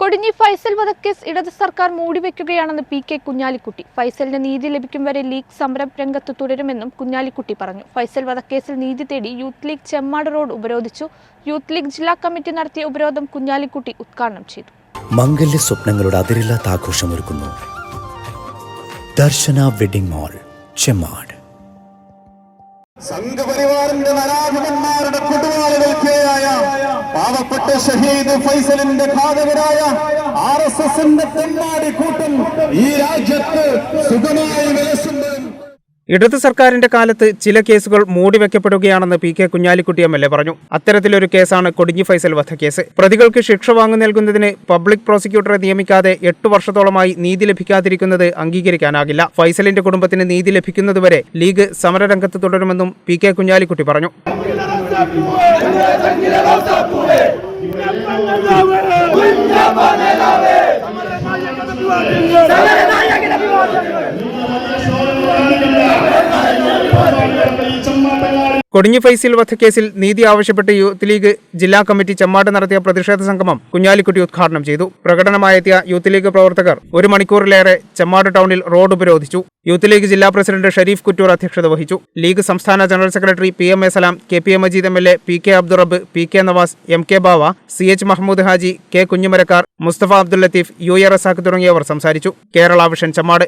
കൊടിഞ്ഞി ഫൈസൽ വധക്കേസ് ഇടത് സർക്കാർ മൂടിവെക്കുകയാണെന്ന് പി കെ കുഞ്ഞാലിക്കുട്ടി. ഫൈസലിന് നീതി ലഭിക്കും വരെ ലീഗ് സമരം രംഗത്ത് തുടരുമെന്നും കുഞ്ഞാലിക്കുട്ടി പറഞ്ഞു. ഫൈസൽ വധക്കേസിൽ നീതി തേടി യൂത്ത് ലീഗ് ചെമ്മാട് റോഡ് ഉപരോധിച്ചു. യൂത്ത് ലീഗ് ജില്ലാ കമ്മിറ്റി നടത്തിയ ഉപരോധം കുഞ്ഞാലിക്കുട്ടി ഉദ്ഘാടനം ചെയ്തു. മംഗല്യ സ്വപ്നങ്ങളുടെ അതിരില്ലാത്ത ആഘോഷമൊരുക്കുന്നു ദർശന വെഡിംഗ് മാൾ ചെമ്മാട്. സംഘപരിവാറിന്റെ നരാധിപന്മാരുടെ കൊടുവാളുകൾക്കെതിരായ പാവപ്പെട്ട ഷഹീദ് ഫൈസലിന്റെ ഘാതകരായ ആർ എസ് എസിന്റെ തെമ്മാടി കൂട്ടം ഈ രാജ്യത്ത് സുഖമായി വിലസുന്നത് ഇടതു സർക്കാരിന്റെ കാലത്ത് ചില കേസുകൾ മൂടിവെക്കപ്പെടുകയാണെന്ന് P K Kunhalikutty M L A പറഞ്ഞു. അത്തരത്തിലൊരു കേസാണ് കൊടിഞ്ഞി ഫൈസൽ വധക്കേസ്. പ്രതികൾക്ക് ശിക്ഷ വാങ്ങി നൽകുന്നതിന് പബ്ലിക് പ്രോസിക്യൂട്ടറെ നിയമിക്കാതെ എട്ട് വർഷത്തോളമായി നീതി ലഭിക്കാതിരിക്കുന്നത് അംഗീകരിക്കാനാകില്ല. ഫൈസലിന്റെ കുടുംബത്തിന് നീതി ലഭിക്കുന്നതുവരെ ലീഗ് സമരരംഗത്ത് തുടരുമെന്നും പി കെ കുഞ്ഞാലിക്കുട്ടി പറഞ്ഞു. হবে। കൊടിഞ്ഞി ഫൈസിൽ വധക്കേസിൽ നീതി ആവശ്യപ്പെട്ട് യൂത്ത് ലീഗ് ജില്ലാ കമ്മിറ്റി ചെമ്മാട് നടത്തിയ പ്രതിഷേധ സംഗമം കുഞ്ഞാലിക്കുട്ടി ഉദ്ഘാടനം ചെയ്തു. പ്രകടനമായെത്തിയ യൂത്ത് ലീഗ് പ്രവർത്തകർ ഒരു മണിക്കൂറിലേറെ ചെമ്മാട് ടൗണിൽ റോഡ് ഉപരോധിച്ചു. യൂത്ത് ലീഗ് ജില്ലാ പ്രസിഡന്റ് ഷരീഫ് കുറ്റൂർ അധ്യക്ഷത വഹിച്ചു. ലീഗ് സംസ്ഥാന general secretary P M A Salam K P A Majeed M L A P K Abdurabb P K Navas M K Bava C H Mahmood Haji K Kunhimarakkar Mustafa Abdul Latheef U A Razak തുടങ്ങിയവർ സംസാരിച്ചു. Kerala vision Chemmad.